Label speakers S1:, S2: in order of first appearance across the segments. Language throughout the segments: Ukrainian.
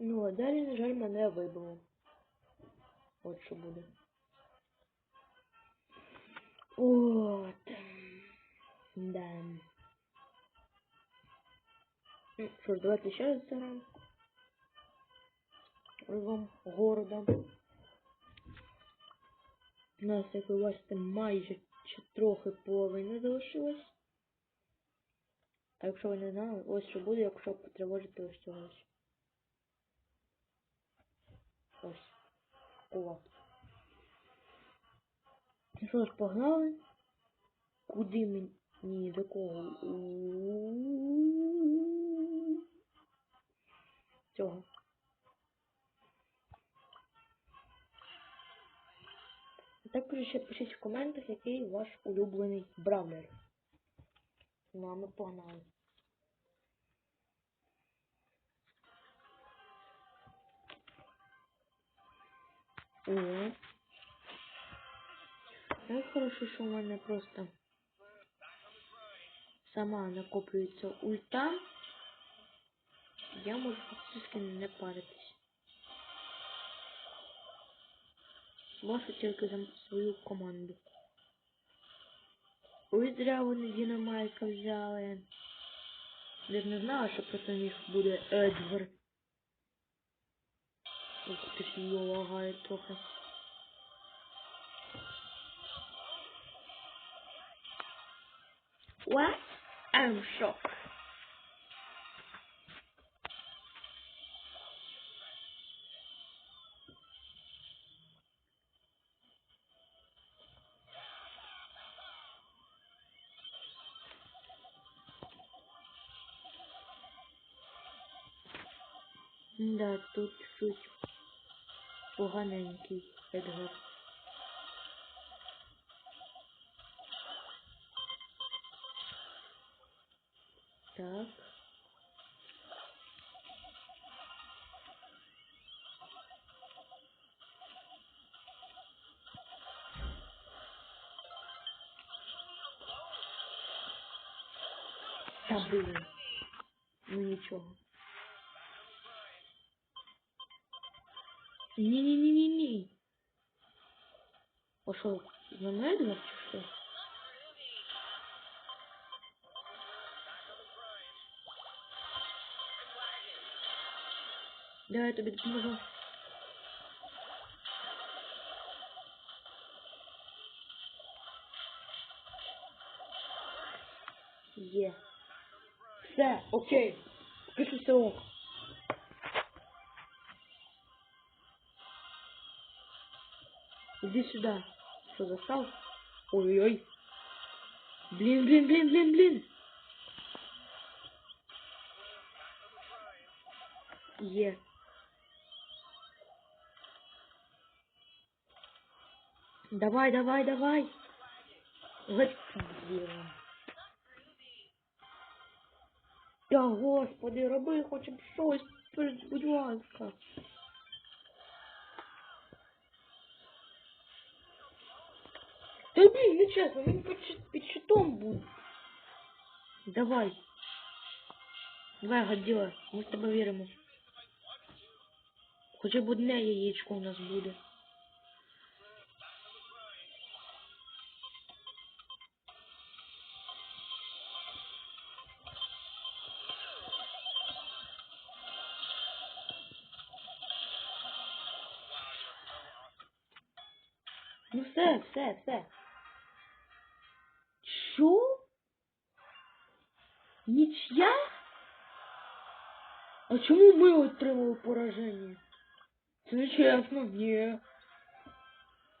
S1: Ну, а далі, на жаль, мене вибило. От що буде. От. Да. Ну, що ж, давайте ще раз заграємо. Разом города. У нас, як ви бачите, майже чи трохи половина залишилась. А якщо ви не знали, ось що буде, якщо потривожити ось цього ось. О. Ну що ж, погнали? Куди мені до кого? Цього. Також ще пишіть в коментах, який ваш улюблений бравлер. Ну, а ми погнали. О. Як хорошо, що у мене просто сама накоплюється ульта. Я можу фактично не паритись. Можу тільки за свою команду. Ой, зря вони Дінамайка взяли. Я ж не знала, що проти них буде Едвард. Ух ти ж його лагає трохи. What? I'm shocked. Да, тут чуть поганенький Едгар. Так. Та блин. Ну нічого. Ні-ні-ні-ні-ні. Пошел на Медведь, чи що? Давай я тобі допоможу. Є. Все, окей. Пишу все ок. Иди сюда. Что, застал? Ой-ой-ой. Блин, блин, блин, блин, блин. Е. Давай, давай, давай. Вот. Е. Та господи, роби хоча б щось, будь ласка. Блін, не чесно, він під, щит- під щитом буде. Давай. Давай, гаділа, ми з тебе віримо. Хоча б одне яєчко у нас буде. Ну все, все, все. Що? Нічия? А чому ми отримали пораження? Це не чесно, ні.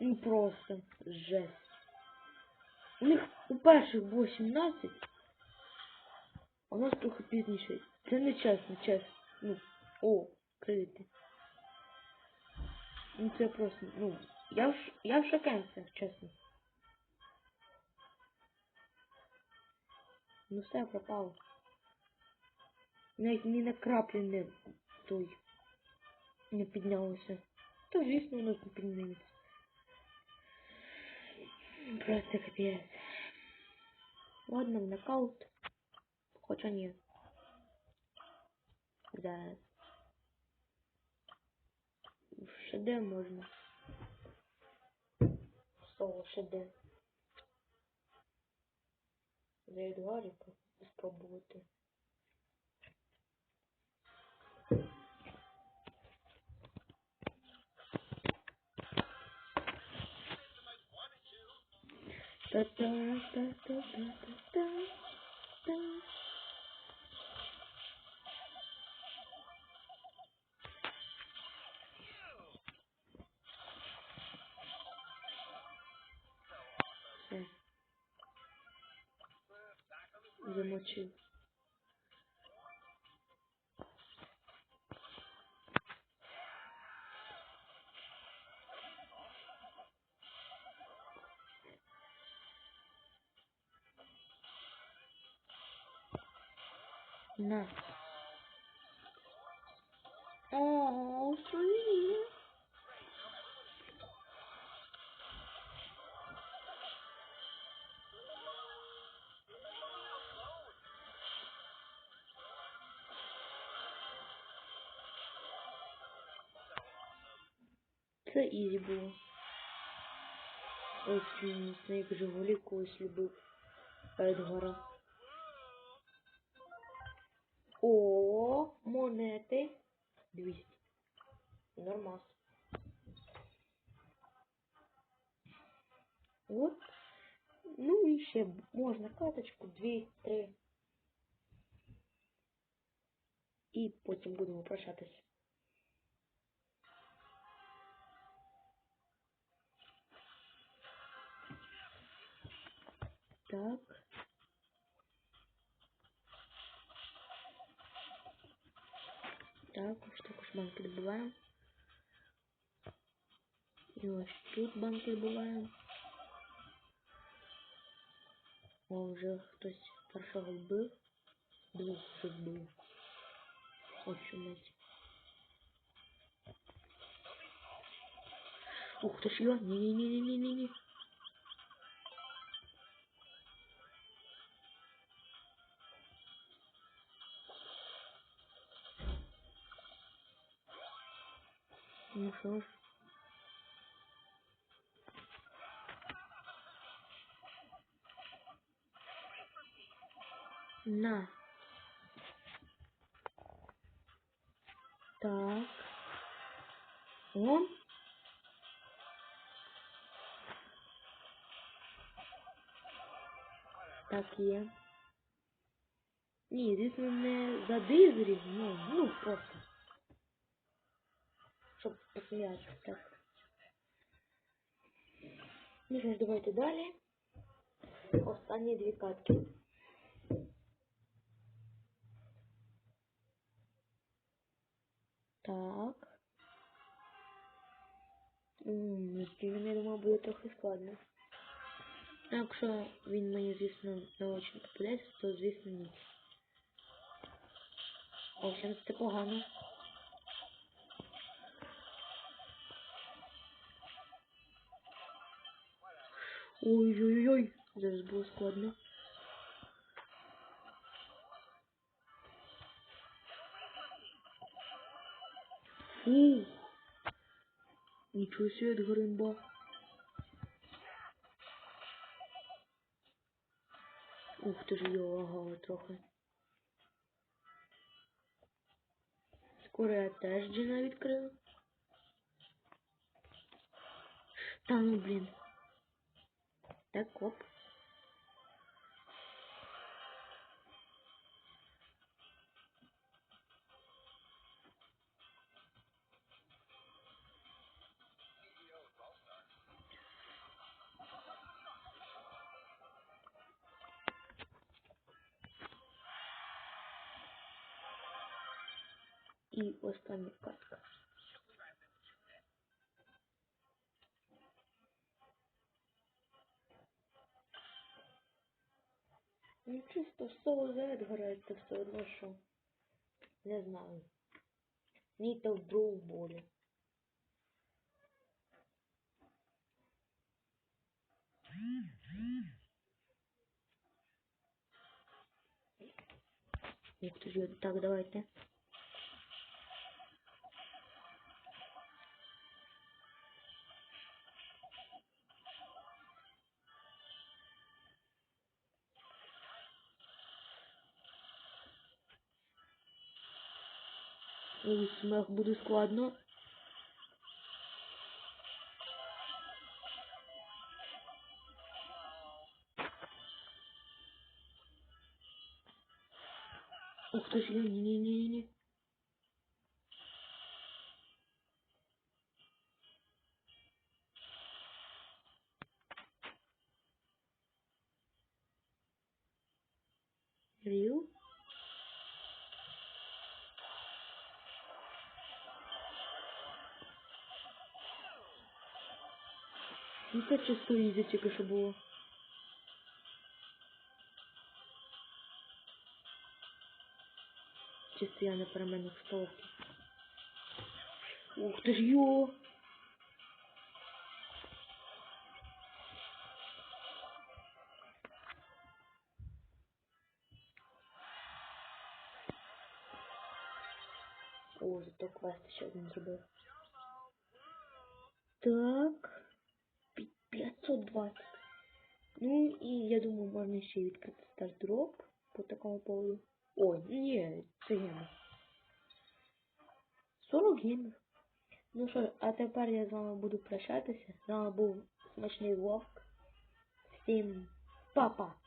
S1: Ну просто жесть. У них у перших було 17, а у нас трохи пізніше. Це не чесно, чесно. Ну, о, кредити. Ну це просто, ну, я в, я в шокенцях, чесно. Ну все пропало. Навіть ні на краплі не той не піднялося. То звісно воно не підніметься. Просто капець. Ладно, в нокаут. Хоча ні. Да. Ще де можна? Соло, ще За і спробувати. Та-та-та-та-та-та-та. Замочив. На. Це ізі було. Ось він Снейк Жигулі колись любив Едгара. О, монети. 200. Нормас. От. Ну і ще можна каточку, 2, 3. І потім будемо прощатись. Так. Так, ось також банки добуваємо. І ось тут банки добуваємо. О, вже хтось першого вбив. Двох вже вбив. Ось чомусь. Ух ти ж я. Ні-ні-ні-ні-ні-ні. Що. На. Так. Он. Так є. Ні, звісно, не за дизелів, ну, ну просто. Щоб посміятися, так. Ну що ж, давайте далі. Останні дві катки. Так. Він, я думаю, буде трохи складно. А Якщо він мені, звісно, не очень попадається, то звісно ні. В це погано. Ой-ой-ой, зараз було складно. Фу. Нічого себе, Едгаримба. Ух ти ж його лагало трохи. Скоро я теж джина відкрию. Та ну блін. Так, оп. І остання катка. Ну чисто соло за Едгара, це все одно що. Не знаю. Ні то в броуболі. болі. Ух так, давайте. Ой, смех буде складно. Ух ты ж я, не-не-не-не. Рил? Ну це чисто ізі тільки що було. Чисто я не перемену стовки. Ух ти ж йо! О, зато квест ще один зробив. Так. Пі- 520. Ну і я думаю, можна ще и відкрити стартроп по такому поводу. Ой, ні, це геймер. 40 геймер. Ну що, а тепер я з вами буду прощатися. З вами був смачний вовк. Всім па-па!